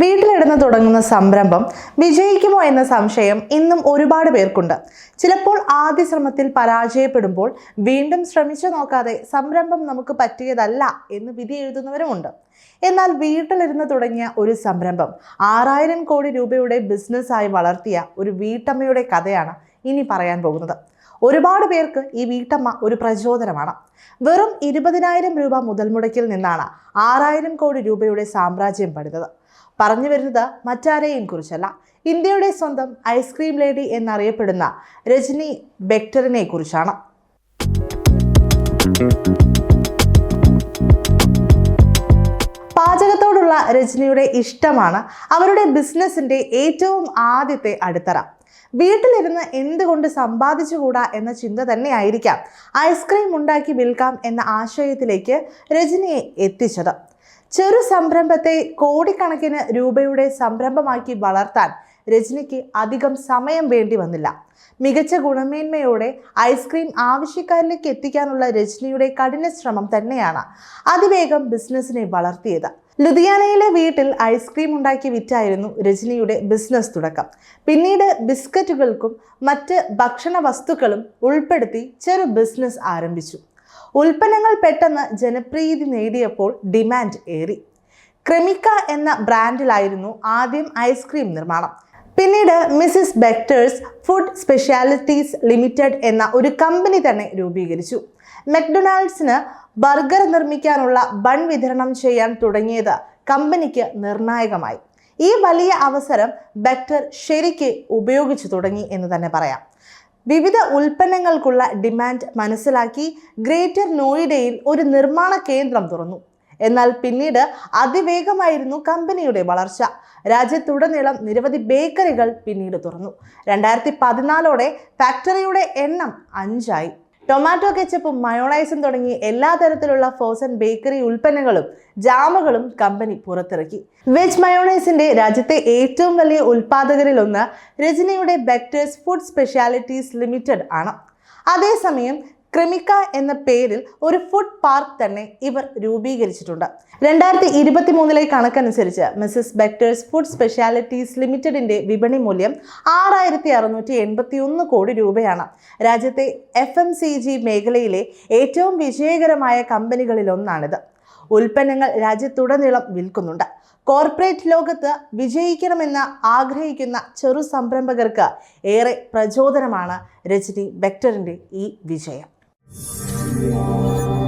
വീട്ടിലിടുന്ന് തുടങ്ങുന്ന സംരംഭം വിജയിക്കുമോ എന്ന സംശയം ഇന്നും ഒരുപാട് പേർക്കുണ്ട്. ചിലപ്പോൾ ആദ്യ ശ്രമത്തിൽ പരാജയപ്പെടുമ്പോൾ വീണ്ടും ശ്രമിച്ചു നോക്കാതെ സംരംഭം നമുക്ക് പറ്റിയതല്ല എന്ന് വിധി എഴുതുന്നവരുമുണ്ട് എന്നാൽ വീട്ടിലിരുന്ന് തുടങ്ങിയ ഒരു സംരംഭം ആറായിരം കോടി രൂപയുടെ ബിസിനസ്സായി വളർത്തിയ ഒരു വീട്ടമ്മയുടെ കഥയാണ് ഇനി പറയാൻ പോകുന്നത്. ഒരുപാട് പേർക്ക് ഈ വീട്ടമ്മ ഒരു പ്രചോദനമാണ്. വെറും ഇരുപതിനായിരം രൂപ മുതൽ മുടക്കിൽ നിന്നാണ് ആറായിരം കോടി രൂപയുടെ സാമ്രാജ്യം പണിതത്. പറഞ്ഞു വരുന്നത് മറ്റാരെയും കുറിച്ചല്ല. ഇന്ത്യയുടെ സ്വന്തം ഐസ്ക്രീം ലേഡി എന്നറിയപ്പെടുന്ന രജനി ബെക്ടറിനെ കുറിച്ചാണ്. പാചകത്തോടുള്ള രജനിയുടെ ഇഷ്ടമാണ് അവരുടെ ബിസിനസിന്റെ ഏറ്റവും ആദ്യത്തെ അടിത്തറ. വീട്ടിലിരുന്ന് എന്തുകൊണ്ട് സമ്പാദിച്ചുകൂടാ എന്ന ചിന്ത തന്നെയായിരിക്കാം. ഐസ്ക്രീം ഉണ്ടാക്കി വിൽക്കാം എന്ന ആശയത്തിലേക്ക് രജനിയെ എത്തിച്ചത്. ചെറു സംരംഭത്തെ കോടിക്കണക്കിന് രൂപയുടെ സംരംഭമാക്കി വളർത്താൻ രജനിക്ക് അധികം സമയം വേണ്ടി വന്നില്ല. മികച്ച ഗുണമേന്മയോടെ ഐസ്ക്രീം ആവശ്യക്കാരിലേക്ക് എത്തിക്കാനുള്ള രജനിയുടെ കഠിന ശ്രമം തന്നെയാണ് അതിവേഗം ബിസിനസ്സിനെ വളർത്തിയത്. ലുധിയാനയിലെ വീട്ടിൽ ഐസ്ക്രീം ഉണ്ടാക്കി വിറ്റായിരുന്നു രജനിയുടെ ബിസിനസ് തുടക്കം. പിന്നീട് ബിസ്ക്കറ്റുകൾക്കും മറ്റ് ഭക്ഷണ വസ്തുക്കളും ഉൾപ്പെടുത്തി ചെറു ബിസിനസ് ആരംഭിച്ചു. ഉൽപ്പന്നങ്ങൾ പെട്ടെന്ന് ജനപ്രീതി നേടിയപ്പോൾ ഡിമാൻഡ് ഏറി. ക്രെമിക്ക എന്ന ബ്രാൻഡിലായിരുന്നു ആദ്യം ഐസ്ക്രീം നിർമ്മാണം. പിന്നീട് Mrs Bectors food specialities limited എന്ന ഒരു കമ്പനി തന്നെ രൂപീകരിച്ചു. മെക്ഡൊണാൾഡ്സിന് ബർഗർ നിർമ്മിക്കാനുള്ള ബൺ വിതരണം ചെയ്യാൻ തുടങ്ങിയത് കമ്പനിക്ക് നിർണായകമായി. ഈ വലിയ അവസരം ബെക്ടർ ശരിക്ക് ഉപയോഗിച്ചു തുടങ്ങി എന്ന് തന്നെ പറയാം. വിവിധ ഉൽപ്പന്നങ്ങൾക്കുള്ള ഡിമാൻഡ് മനസ്സിലാക്കി ഗ്രേറ്റർ നോയിഡയിൽ ഒരു നിർമ്മാണ കേന്ദ്രം തുറന്നു. എന്നാൽ പിന്നീട് അതിവേഗമായിരുന്നു കമ്പനിയുടെ വളർച്ച. രാജ്യത്തുടനീളം നിരവധി ബേക്കറികൾ പിന്നീട് തുറന്നു. രണ്ടായിരത്തി പതിനാലോടെ ഫാക്ടറിയുടെ എണ്ണം അഞ്ചായി. ടൊമാറ്റോ കെച്ചപ്പും മയോണൈസും തുടങ്ങി എല്ലാ തരത്തിലുള്ള ഫ്രോസൺ ബേക്കറി ഉൽപ്പന്നങ്ങളും ജാമുകളും കമ്പനി പുറത്തിറക്കി. വെജ് മയോണൈസിന്റെ രാജ്യത്തെ ഏറ്റവും വലിയ ഉൽപാദകരിലൊന്ന് രജനിയുടെ ബെക്ടേഴ്സ് ഫുഡ് സ്പെഷ്യാലിറ്റീസ് ലിമിറ്റഡ് ആണ്. അതേസമയം ക്രിമിക്ക എന്ന പേരിൽ ഒരു ഫുഡ് പാർക്ക് തന്നെ ഇവർ രൂപീകരിച്ചിട്ടുണ്ട്. രണ്ടായിരത്തി ഇരുപത്തി മൂന്നിലെ കണക്കനുസരിച്ച് മിസസ് ബെക്ടേഴ്സ് ഫുഡ് സ്പെഷ്യാലിറ്റീസ് ലിമിറ്റഡിന്റെ വിപണി മൂല്യം ആറായിരത്തി അറുന്നൂറ്റി എൺപത്തി ഒന്ന് കോടി രൂപയാണ്. രാജ്യത്തെ എഫ് എം സി ജി മേഖലയിലെ ഏറ്റവും വിജയകരമായ കമ്പനികളിലൊന്നാണിത്. ഉൽപ്പന്നങ്ങൾ രാജ്യത്തുടനീളം വിൽക്കുന്നുണ്ട്. കോർപ്പറേറ്റ് ലോകത്ത് വിജയിക്കണമെന്ന് ആഗ്രഹിക്കുന്ന ചെറു സംരംഭകർക്ക് ഏറെ പ്രചോദനമാണ് രജനി ബെക്ടറിന്റെ ഈ വിജയം. thank you